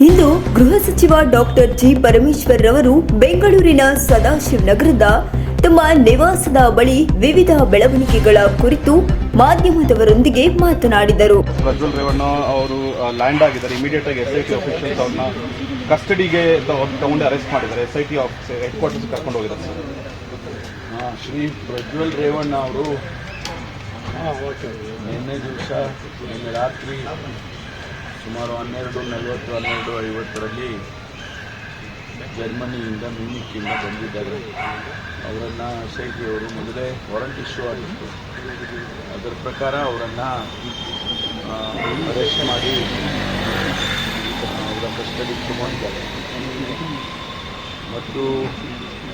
ಇಂದು ಗೃಹ ಸಚಿವ doctor G Parameshwar ರವರು ಬೆಂಗಳೂರಿನ ಸದಾಶಿವ್ ನಗರದ ತಮ್ಮ ನಿವಾಸದ ಬಳಿ ವಿವಿಧ ಬೆಳವಣಿಗೆಗಳ ಕುರಿತು ಮಾಧ್ಯಮದವರೊಂದಿಗೆ ಮಾತನಾಡಿದರು. ಪ್ರಜ್ವಲ್ ರೇವಣ್ಣ ಅವರು ಲ್ಯಾಂಡ್ ಆಗಿದ್ದಾರೆ. ಇಮಿಡಿಯೇಟ್ ಆಗಿ ಎಸ್ ಐ ಟಿ ಆಫೀಸರ್ಸ್ ಅವ್ರನ್ನ ಕಸ್ಟಡಿಗೆ ತಗೊಂಡು ಅರೆಸ್ಟ್ ಮಾಡಿದ್ದಾರೆ. S I T office headquarters ಕರ್ಕೊಂಡು ಹೋಗಿದ್ದಾರೆ ಸರ್ ಆ, ಶ್ರೀ ಪ್ರಜ್ವಲ್ ರೇವಣ್ಣ ಅವರು. ನಿನ್ನೆ ದಿವಸ ನಿನ್ನೆ ರಾತ್ರಿ ಸುಮಾರು ಹನ್ನೆರಡು, ನಲವತ್ತು, ಹನ್ನೆರಡು, ಐವತ್ತರಲ್ಲಿ ಜರ್ಮನಿಯಿಂದ ಮ್ಯೂನಿಕ್ಕಿಂದ ಬಂದಿದ್ದಾರೆ. ಅವರನ್ನು ಅವರು ಮೊದಲೇ ವಾರಂಟ್ ಇಶ್ಯೂ ಆಗಿತ್ತು. ಅದರ ಪ್ರಕಾರ ಅವರನ್ನು ಅರೆಸ್ಟ್ ಮಾಡಿ ಅವರ ಕಸ್ಟಡಿಗೆ ತಗೊಂಡಿದ್ದಾರೆ ಮತ್ತು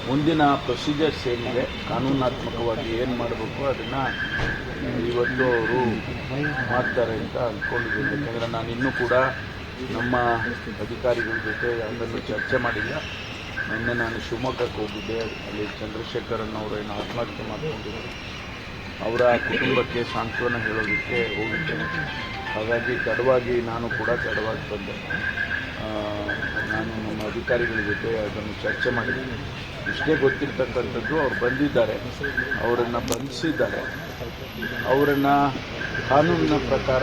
ಮುಂದಿನ ಪ್ರೊಸೀಜರ್ಸ್ ಏನಿದೆ ಕಾನೂನಾತ್ಮಕವಾಗಿ ಏನು ಮಾಡಬೇಕು ಅದನ್ನು ಇವತ್ತು ಅವರು ಮಾಡ್ತಾರೆ ಅಂತ ಅಂದ್ಕೊಂಡಿದ್ದೀನಿ ಯಾಕಂದರೆ ನಾನು ಇನ್ನೂ ಕೂಡ ನಮ್ಮ ಅಧಿಕಾರಿಗಳ ಜೊತೆ ಯಾವುದನ್ನು ಚರ್ಚೆ ಮಾಡಿಲ್ಲ. ನಿನ್ನೆ ನಾನು ಶಿವಮೊಗ್ಗಕ್ಕೆ ಹೋಗಿದ್ದೆ. ಅಲ್ಲಿ ಚಂದ್ರಶೇಖರನ್ ಏನು ಆತ್ಮಹತ್ಯೆ ಮಾಡಿಕೊಂಡಿದ್ದಾರೆ ಅವರ ಕುಟುಂಬಕ್ಕೆ ಸಾಂತ್ವನ ಹೇಳೋದಕ್ಕೆ ಹೋಗಿದ್ದೆ. ಹಾಗಾಗಿ ತಡವಾಗಿ ನಾನು ಕೂಡ ತಡವಾಗಿ ಬಂದೆ. ನಾನು ನಮ್ಮ ಅಧಿಕಾರಿಗಳ ಜೊತೆ ಅದನ್ನು ಚರ್ಚೆ ಮಾಡಿದ್ದೀನಿ. ಇಷ್ಟೇ ಗೊತ್ತಿರ್ತಕ್ಕಂಥದ್ದು, ಅವ್ರು ಬಂದಿದ್ದಾರೆ. ಅವರನ್ನು ಬಂಧಿಸಿದ್ದಾರೆ. ಅವರನ್ನು ಕಾನೂನಿನ ಪ್ರಕಾರ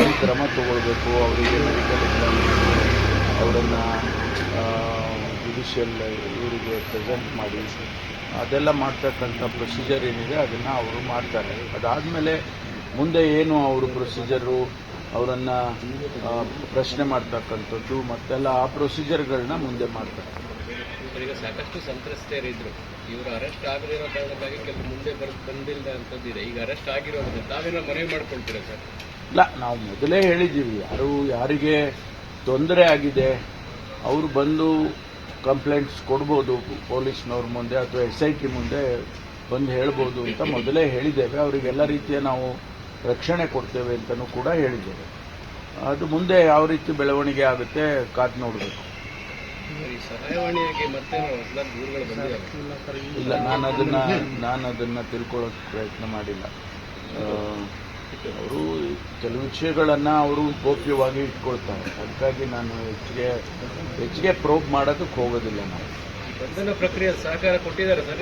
ಏನು ಕ್ರಮ ತಗೊಳ್ಬೇಕು, ಅವರಿಗೆ ಮೆಡಿಕಲ್ ಎಕ್ಸಾಮ್ ಅವರನ್ನು ಜುಡಿಷಿಯಲ್ ಇವರಿಗೆ ಪ್ರೆಸೆಂಟ್ ಮಾಡಿ, ಅದೆಲ್ಲ ಮಾಡ್ತಕ್ಕಂಥ ಪ್ರೊಸೀಜರ್ ಏನಿದೆ, ಅದನ್ನು ಅವರು ಮಾಡ್ತಾರೆ. ಅದಾದಮೇಲೆ ಮುಂದೆ ಏನು ಅವರು ಪ್ರೊಸೀಜರು ಅವರನ್ನು ಪ್ರಶ್ನೆ ಮಾಡ್ತಕ್ಕಂಥದ್ದು, ಮತ್ತೆಲ್ಲ ಆ ಪ್ರೊಸೀಜರ್ಗಳನ್ನ ಮುಂದೆ ಮಾಡ್ತಾರೆ. ಈಗ ಸಾಕಷ್ಟು ಸಂತ್ರಸ್ತೆಯರಿದ್ರು ಇವರು ಅರೆಸ್ಟ್ ಆಗದಿರೋ ಕಾರಣಕ್ಕಾಗಿ ಕೆಲವು ಮುಂದೆ ಬರ್ ಬಂದಿಲ್ಲ ಅಂತದ್ದಿದೆ ಈಗ ಅರೆಸ್ಟ್ ಆಗಿರೋದ್ರಿಂದ ತಾವೇನೋ ಮನವಿ ಮಾಡ್ಕೊಳ್ತೀರಾ ಸರ್? ಇಲ್ಲ, ನಾವು ಮೊದಲೇ ಹೇಳಿದ್ದೀವಿ. ಯಾರು, ಯಾರಿಗೆ ತೊಂದರೆ ಆಗಿದೆ, ಅವರು ಬಂದು ಕಂಪ್ಲೇಂಟ್ಸ್ ಕೊಡ್ಬೋದು, ಪೊಲೀಸ್ನವ್ರ ಮುಂದೆ ಅಥವಾ ಎಸ್ ಐ ಟಿ ಮುಂದೆ ಬಂದು ಹೇಳ್ಬೋದು ಅಂತ ಮೊದಲೇ ಹೇಳಿದ್ದೇವೆ. ಅವರಿಗೆಲ್ಲ ರೀತಿಯ ನಾವು ರಕ್ಷಣೆ ಕೊಡ್ತೇವೆ ಅಂತಲೂ ಕೂಡ ಹೇಳಿದ್ದೇವೆ. ಅದು ಮುಂದೆ ಯಾವ ರೀತಿ ಬೆಳವಣಿಗೆ ಆಗುತ್ತೆ ಕಾದು ನೋಡಬೇಕು. ಈ ಸಹಾಯವಾಣಿಯಾಗಿ ಮತ್ತೆ ಹೊಸದಾಗಿ ದೂರುಗಳು ಬಂದಿದ್ದಾವೆ ಇಲ್ಲ ನಾನು ಅದನ್ನ ನಾನು ಅದನ್ನ ತಿಳ್ಕೊಳ್ಳೋಕೆ ಪ್ರಯತ್ನ ಮಾಡಿಲ್ಲ. ಅವರು ಕೆಲವು ವಿಷಯಗಳನ್ನ ಅವರು ಗೋಪ್ಯವಾಗಿ ಇಟ್ಕೊಳ್ತಾರೆ. ಅದಕ್ಕಾಗಿ ನಾನು ಹೆಚ್ಚಿಗೆ ಹೆಚ್ಚಿಗೆ ಪ್ರೋಬ್ ಮಾಡೋದಕ್ಕೆ ಹೋಗೋದಿಲ್ಲ ನಾವು ಬಂಧನ ಪ್ರಕ್ರಿಯೆ ಸಹಕಾರ ಕೊಟ್ಟಿದ್ದಾರೆ ಸರ್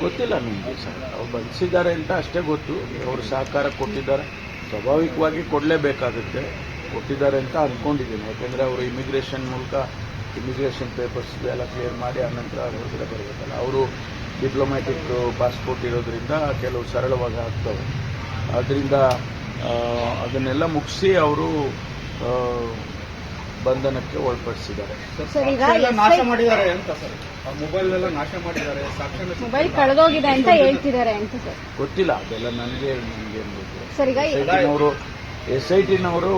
ಗೊತ್ತಿಲ್ಲ ನಿಮಗೆ ಸರ್. ಅವ್ರು ಬಂಧಿಸಿದ್ದಾರೆ ಅಂತ ಅಷ್ಟೇ ಗೊತ್ತು. ಅವರು ಸಹಕಾರ ಕೊಟ್ಟಿದ್ದಾರೆ. ಸ್ವಾಭಾವಿಕವಾಗಿ ಕೊಡಲೇಬೇಕಾಗುತ್ತೆ. ಕೊಟ್ಟಿದ್ದಾರೆ ಅಂತ ಅಂದ್ಕೊಂಡಿದ್ದೀನಿ ಯಾಕೆಂದರೆ ಅವರು ಇಮಿಗ್ರೇಷನ್ ಮೂಲಕ ಇಮಿಗ್ರೇಷನ್ ಪೇಪರ್ಸ್ ಎಲ್ಲ ಕ್ಲಿಯರ್ ಮಾಡಿ ಆನಂತರ ಹೊರಗಡೆ ಬರಬೇಕಲ್ಲ. ಅವರು ಡಿಪ್ಲೊಮ್ಯಾಟಿಕ್ ಪಾಸ್ಪೋರ್ಟ್ ಇರೋದ್ರಿಂದ ಕೆಲವು ಸರಳವಾಗಿ ಆಗ್ತವೆ. ಆದ್ದರಿಂದ ಅದನ್ನೆಲ್ಲ ಮುಗಿಸಿ ಅವರು ಬಂಧನಕ್ಕೆ ಒಳಪಡಿಸಿದ್ದಾರೆ. ನಾಶ ಮಾಡಿದ್ದಾರೆ ಅಂತ ಸರ್. ಮೊಬೈಲ್ ಎಲ್ಲ ನಾಶ ಮಾಡಿದ್ದಾರೆ ಮೊಬೈಲ್ ಕಳೆದೋಗಿದೆ ಅಂತ ಹೇಳ್ತಿದ್ದಾರೆ ಅಂತ ಸರ್. ಗೊತ್ತಿಲ್ಲ ಅದೆಲ್ಲ ನನಗೆ ನನಗೆ ಅವರು ಸರ್ ಈಗ ಎಸ್ ಐ ಟಿನವರು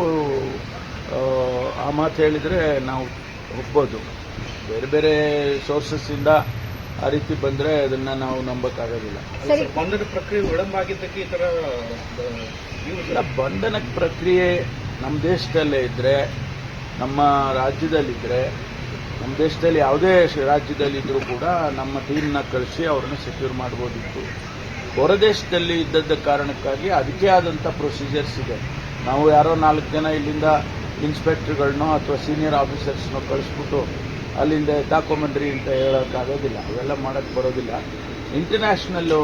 ಆ ಮಾತು ಹೇಳಿದರೆ ನಾವು ಒಪ್ಬೋದು. ಬೇರೆ ಬೇರೆ ಸೋರ್ಸಸ್ಸಿಂದ ಆ ರೀತಿ ಬಂದರೆ ಅದನ್ನು ನಾವು ನಂಬಕ್ಕಾಗೋದಿಲ್ಲ. ಸರಿ. ಬಂಧನ ಪ್ರಕ್ರಿಯೆ ವಿಳಂಬ ಆಗಿದ್ದಕ್ಕೆ ಈ ಥರ ಇಲ್ಲ ಬಂಧನ ಪ್ರಕ್ರಿಯೆ ನಮ್ಮ ದೇಶದಲ್ಲೇ ಇದ್ದರೆ ನಮ್ಮ ರಾಜ್ಯದಲ್ಲಿದ್ದರೆ ನಮ್ಮ ದೇಶದಲ್ಲಿ ಯಾವುದೇ ರಾಜ್ಯದಲ್ಲಿದ್ದರೂ ಕೂಡ ನಮ್ಮ ಟೀಮ್ನ ಕಳಿಸಿ ಅವ್ರನ್ನ ಸೆಕ್ಯೂರ್ ಮಾಡ್ಬೋದಿತ್ತು. ಹೊರದೇಶದಲ್ಲಿ ಇದ್ದದ್ದ ಕಾರಣಕ್ಕಾಗಿ ಅದಕ್ಕೆ ಆದಂಥ ಪ್ರೊಸೀಜರ್ಸ್ ಇದೆ. ನಾವು ಯಾರೋ ನಾಲ್ಕು ಜನ ಇಲ್ಲಿಂದ ಇನ್ಸ್ಪೆಕ್ಟರ್ಗಳನ್ನೋ ಅಥವಾ ಸೀನಿಯರ್ ಆಫೀಸರ್ಸ್ನೋ ಕಳಿಸ್ಬಿಟ್ಟು ಅಲ್ಲಿಂದ ತಾಕೊಂಬಂದ್ರಿ ಅಂತ ಹೇಳೋಕ್ಕಾಗೋದಿಲ್ಲ. ಅವೆಲ್ಲ ಮಾಡೋಕ್ಕೆ ಬರೋದಿಲ್ಲ. ಇಂಟರ್ನ್ಯಾಷನಲ್ಲು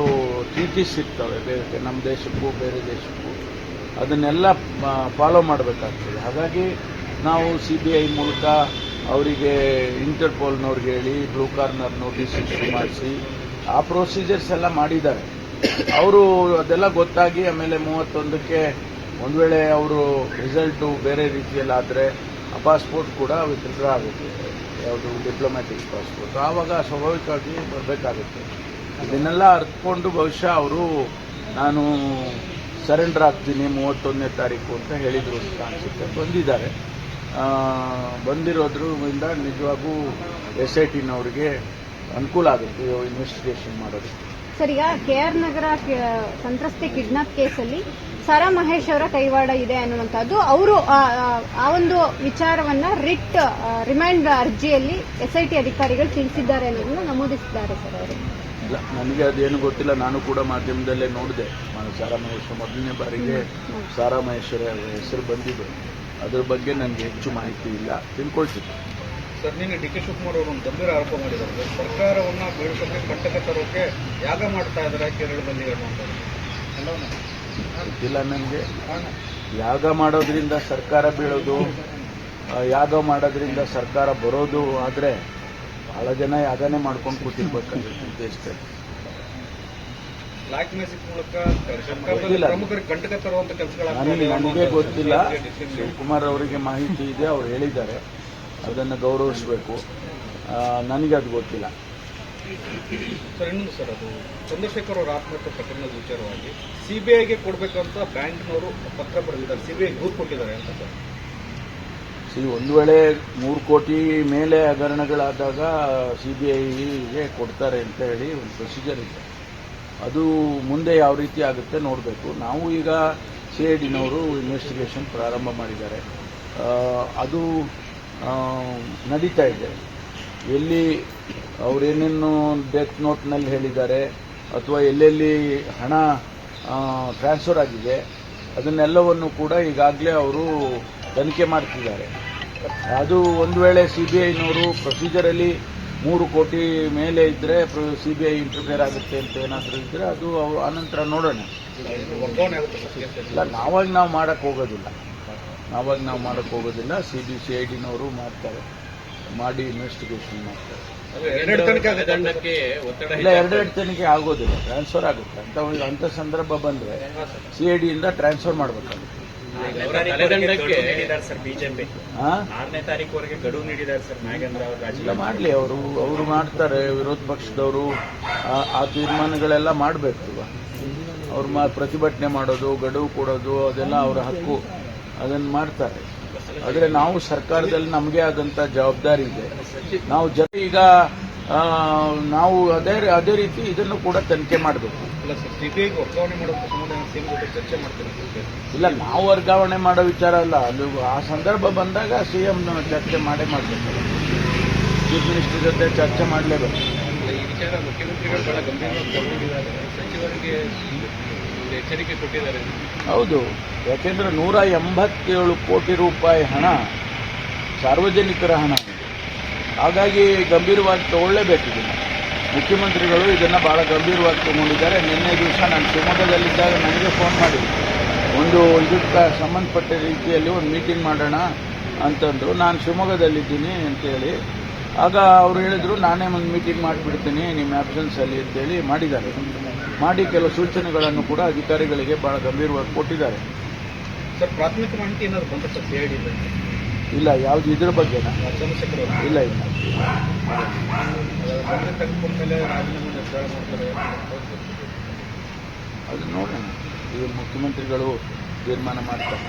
ಟ್ರೀಟೀಸ್ ಇರ್ತವೆ. ಬೇರೆ ನಮ್ಮ ದೇಶಕ್ಕೂ, ಬೇರೆ ದೇಶಕ್ಕೂ. ಅದನ್ನೆಲ್ಲ ಫಾಲೋ ಮಾಡಬೇಕಾಗ್ತದೆ. ಹಾಗಾಗಿ ನಾವು ಸಿ ಬಿ ಐ ಮೂಲಕ ಅವರಿಗೆ ಇಂಟರ್ಪೋಲ್ನವ್ರಿಗೆ ಹೇಳಿ, ಬ್ಲೂ ಕಾರ್ನರ್ ನೋಟಿಸ್ ಇಶ್ಯೂ ಮಾಡಿಸಿ, ಆ ಪ್ರೊಸೀಜರ್ಸ್ ಎಲ್ಲ ಮಾಡಿದ್ದಾರೆ. ಅವರು ಅದೆಲ್ಲ ಗೊತ್ತಾಗಿ ಆಮೇಲೆ ಮೂವತ್ತೊಂದಕ್ಕೆ ಒಂದು ವೇಳೆ ಅವರು ರಿಸಲ್ಟು ಬೇರೆ ರೀತಿಯಲ್ಲಾದರೆ ಆ ಪಾಸ್ಪೋರ್ಟ್ ಕೂಡ ವಿತ್ಡ್ರಾ ಆಗುತ್ತೆ. ಯಾವುದು ಡಿಪ್ಲೊಮ್ಯಾಟಿಕ್ ಪಾಸ್ಪೋರ್ಟ್ ಆವಾಗ ಸ್ವಾಭಾವಿಕವಾಗಿ ಬರಬೇಕಾಗುತ್ತೆ. ಇದನ್ನೆಲ್ಲ ಅರ್ಥಕೊಂಡು ಬಹುಶಃ ಅವರು ನಾನು ಸರೆಂಡರ್ ಆಗ್ತೀನಿ ಮೂವತ್ತೊಂದನೇ ತಾರೀಕು ಅಂತ ಹೇಳಿದರು ಅಂತ ಅನಿಸುತ್ತೆ. ಬಂದಿದ್ದಾರೆ. ಬಂದಿರೋದ್ರಿಂದ ನಿಜವಾಗೂ ಎಸ್ ಐ ಟಿನವರಿಗೆ ಅನುಕೂಲ ಆಗುತ್ತೆ. ಇನ್ವೆಸ್ಟಿಗೇಷನ್ ಮಾಡೋದಕ್ಕೆ. ಸರ್ ಈಗ ಕೆ ಆರ್ ನಗರ ಸಂತ್ರಸ್ತೆ ಕಿಡ್ನಾಪ್ ಕೇಸಲ್ಲಿ ಸಾರಾ ಮಹೇಶ್ ಅವರ ಕೈವಾಡ ಇದೆ ಅನ್ನುವಂಥದ್ದು. ಅವರು ಆ ಒಂದು ವಿಚಾರವನ್ನ ರಿಟ್ ರಿಮ್ಯಾಂಡ್ ಅರ್ಜಿಯಲ್ಲಿ ಎಸ್ಐಟಿ ಅಧಿಕಾರಿಗಳು ತಿಳಿಸಿದ್ದಾರೆ ಅನ್ನೋದನ್ನು ನಮೂದಿಸಿದ್ದಾರೆ ಸರ್ ಅವರು. ಇಲ್ಲ ನನಗೆ ಅದೇನು ಗೊತ್ತಿಲ್ಲ. ನಾನು ಕೂಡ ಮಾಧ್ಯಮದಲ್ಲೇ ನೋಡಿದೆ. ನಾನು ಸಾರಾ ಮಹೇಶ್ವರ ಮೊದಲನೇ ಬಾರಿಗೆ ಸಾರಾ ಮಹೇಶ್ವರ ಹೆಸರು ಬಂದಿದ್ದು ಅದ್ರ ಬಗ್ಗೆ ನನಗೆ ಹೆಚ್ಚು ಮಾಹಿತಿ ಇಲ್ಲ. ತಿಳ್ಕೊಳ್ತೀನಿ. ಸರ್ ನಿನ್ನೆ ಡಿ ಕೆ ಶಿವಕುಮಾರ್ ಅವರು ಒಂದು ಗಂಭೀರ ಆರೋಪ ಮಾಡಿದ್ದಾರೆ. ಸರ್ಕಾರವನ್ನ ಬೀಳಿಸೋಕೆ ಕಂಟಕ ತರೋಕೆ ಯಾಗ ಮಾಡ್ತಾ ಇದ್ದಾರೆ ಕೇರಳದಲ್ಲಿ ಗೊತ್ತಿಲ್ಲ ನನಗೆ. ಯಾಗ ಮಾಡೋದ್ರಿಂದ ಸರ್ಕಾರ ಬೀಳೋದು ಯಾಗ ಮಾಡೋದ್ರಿಂದ ಸರ್ಕಾರ ಬರೋದು ಆದರೆ ಭಾಳ ಜನ ಯಾಗನೇ ಮಾಡ್ಕೊಂಡು ಕೂತಿರ್ಬೇಕಂತ ದೇಶದಲ್ಲಿ ಮ್ಯಾಜಿಕ್ ಮೂಲಕ. ಪ್ರಮುಖರಿಗೆ ಕಂಟಕ ನನಗೆ ಗೊತ್ತಿಲ್ಲ. ಶಿವಕುಮಾರ್ ಅವರಿಗೆ ಮಾಹಿತಿ ಇದೆ ಅವ್ರು ಹೇಳಿದ್ದಾರೆ. ಅದನ್ನು ಗೌರವಿಸಬೇಕು. ನನಗೆ ಅದು ಗೊತ್ತಿಲ್ಲ. ಸರ್ ಇನ್ನೊಂದು ಸರ್ ಅದು ಚಂದ್ರಶೇಖರ್ ಅವರ ಆತ್ಮಹತ್ಯೆ ಪ್ರಕರಣದ ವಿಚಾರವಾಗಿ ಸಿಬಿಐಗೆ ಕೊಡಬೇಕಂತ ಬ್ಯಾಂಕ್ನವರು ಪತ್ರ ಬರೆದಿದ್ದಾರೆ. ಸಿಬಿಐ ದೂರು ಕೊಟ್ಟಿದ್ದಾರೆ ಅಂತ ಸರ್. ಸಿ ಒಂದು ವೇಳೆ ಮೂರು ಕೋಟಿ ಮೇಲೆ ಹಗರಣಗಳಾದಾಗ ಸಿ ಬಿ ಐಗೆ ಕೊಡ್ತಾರೆ ಅಂತ ಹೇಳಿ ಒಂದು ಪ್ರೊಸೀಜರ್ ಇದೆ. ಅದು ಮುಂದೆ ಯಾವ ರೀತಿ ಆಗುತ್ತೆ ನೋಡಬೇಕು. ನಾವು ಈಗ ಸಿ ಐ ಡಿನವರು ಇನ್ವೆಸ್ಟಿಗೇಷನ್ ಪ್ರಾರಂಭ ಮಾಡಿದ್ದಾರೆ. ಅದು ನಡೀತಾ ಇದೆ. ಎಲ್ಲಿ ಅವರೇನೇನು ಡೆತ್ ನೋಟ್ನಲ್ಲಿ ಹೇಳಿದ್ದಾರೆ ಅಥವಾ ಎಲ್ಲೆಲ್ಲಿ ಹಣ ಟ್ರಾನ್ಸ್ಫರ್ ಆಗಿದೆ ಅದನ್ನೆಲ್ಲವನ್ನು ಕೂಡ ಈಗಾಗಲೇ ಅವರು ತನಿಖೆ ಮಾಡ್ತಿದ್ದಾರೆ. ಅದು ಒಂದು ವೇಳೆ ಸಿ ಬಿ ಐನವರು ಪ್ರೊಸೀಜರಲ್ಲಿ ಮೂರು ಕೋಟಿ ಮೇಲೆ ಇದ್ದರೆ ಸಿ ಬಿ ಐ ಇಂಟರ್ಫಿಯರ್ ಆಗುತ್ತೆ ಅಂತ ಏನಾದರೂ ಇದ್ದರೆ ಅದು ಅವು ಆನಂತರ ನೋಡೋಣ. ಇಲ್ಲ ನಾವಾಗಿ ನಾವು ಮಾಡೋಕ್ಕೆ ಹೋಗೋದಿಲ್ಲ. ನಾವಾಗ ನಾವು ಮಾಡೋಕ್ಕೆ ಹೋಗೋದಿಲ್ಲ ಸಿ ಬಿ ಸಿ ಐ ಡಿನವರು ಮಾಡ್ತಾರೆ ಮಾಡಿ ಇನ್ವೆಸ್ಟಿಗೇಷನ್ ಮಾಡ್ತಾರೆ. ಇಲ್ಲ ಎರಡೆರಡು ತನಿಖೆ ಆಗೋದಿಲ್ಲ ಟ್ರಾನ್ಸ್ಫರ್ ಆಗುತ್ತೆ. ಅಂತ ಅಂತ ಸಂದರ್ಭ ಬಂದ್ರೆ ಸಿ ಐ ಡಿಯಿಂದ ಟ್ರಾನ್ಸ್ಫರ್ ಮಾಡಬೇಕಾಗುತ್ತೆ. ಇಲ್ಲ ಮಾಡಲಿ ಅವರು ಅವರು ಮಾಡ್ತಾರೆ ವಿರೋಧ ಪಕ್ಷದವರು ಆ- ಆ ತೀರ್ಮಾನಗಳೆಲ್ಲ ಮಾಡಬೇಕು ಅವ್ರು ಮಾ ಪ್ರತಿಭಟನೆ ಮಾಡೋದು ಗಡುವು ಕೊಡೋದು ಅದೆಲ್ಲ ಅವರ ಹಕ್ಕು. ಅದನ್ನು ಮಾಡ್ತಾರೆ. ಆದರೆ ನಾವು ಸರ್ಕಾರದಲ್ಲಿ ನಮಗೆ ಆದಂಥ ಜವಾಬ್ದಾರಿ ಇದೆ. ನಾವು ಜನ ಈಗ ನಾವು ಅದೇ ಅದೇ ರೀತಿ ಇದನ್ನು ಕೂಡ ತನಿಖೆ ಮಾಡಬೇಕು. ಇಲ್ಲ ನಾವು ವರ್ಗಾವಣೆ ಮಾಡೋ ವಿಚಾರ ಅಲ್ಲ. ಅದು ಆ ಸಂದರ್ಭ ಬಂದಾಗ ಸಿ ಎಂ ಚರ್ಚೆ ಮಾಡೇ ಮಾಡಬೇಕು. ಚೀಫ್ ಮಿನಿಸ್ಟರ್ ಜೊತೆ ಚರ್ಚೆ ಮಾಡಲೇಬೇಕು. ಈ ವಿಚಾರ ಮುಖ್ಯಮಂತ್ರಿಗಳು ಬಹಳ ಗಂಭೀರವಾಗಿ ತಗೊಂಡಿದ್ದಾರೆ. ಸಚಿವರಿಗೆ ಎಚ್ಚರಿಕೆ ಕೊಟ್ಟಿದ್ದಾರೆ. ಹೌದು. ಯಾಕೆಂದ್ರೆ ನೂರ ಎಂಬತ್ತೇಳು ಕೋಟಿ ರೂಪಾಯಿ ಹಣ, ಸಾರ್ವಜನಿಕರ ಹಣ. ಹಾಗಾಗಿ ಗಂಭೀರವಾಗಿ ತಗೊಳ್ಳೇಬೇಕಿದೆ. ಮುಖ್ಯಮಂತ್ರಿಗಳು ಇದನ್ನು ಭಾಳ ಗಂಭೀರವಾಗಿ ತಗೊಂಡಿದ್ದಾರೆ. ನಿನ್ನೆ ದಿವಸ ನಾನು ಶಿವಮೊಗ್ಗದಲ್ಲಿದ್ದಾಗ ನನಗೆ ಫೋನ್ ಮಾಡಿ ಒಂದು ಇದಕ್ಕೆ ಸಂಬಂಧಪಟ್ಟ ರೀತಿಯಲ್ಲಿ ಒಂದು ಮೀಟಿಂಗ್ ಮಾಡೋಣ ಅಂತಂದರು. ನಾನು ಶಿವಮೊಗ್ಗದಲ್ಲಿದ್ದೀನಿ ಅಂತೇಳಿ ಆಗ ಅವರು ಹೇಳಿದರು ನಾನೇ ಒಂದು ಮೀಟಿಂಗ್ ಮಾಡಿಬಿಡ್ತೀನಿ ನಿಮ್ಮ ಆಬ್ಸೆನ್ಸಲ್ಲಿ ಅಂತೇಳಿ ಮಾಡಿದ್ದಾರೆ. ಮಾಡಿ ಕೆಲವು ಸೂಚನೆಗಳನ್ನು ಕೂಡ ಅಧಿಕಾರಿಗಳಿಗೆ ಭಾಳ ಗಂಭೀರವಾಗಿ ಕೊಟ್ಟಿದ್ದಾರೆ. ಸರ್ ಪ್ರಾಥಮಿಕ ಮಾಹಿತಿ ಏನಾದ್ರು ಬಂದ ಸರ್ ಇಲ್ಲ ಯಾವುದು ಇದ್ರ ಬಗ್ಗೆ ಇಲ್ಲ ಇಲ್ಲ. ಅದು ನೋಡೋಣ. ಈ ಮುಖ್ಯಮಂತ್ರಿಗಳು ತೀರ್ಮಾನ ಮಾಡ್ತಾರೆ.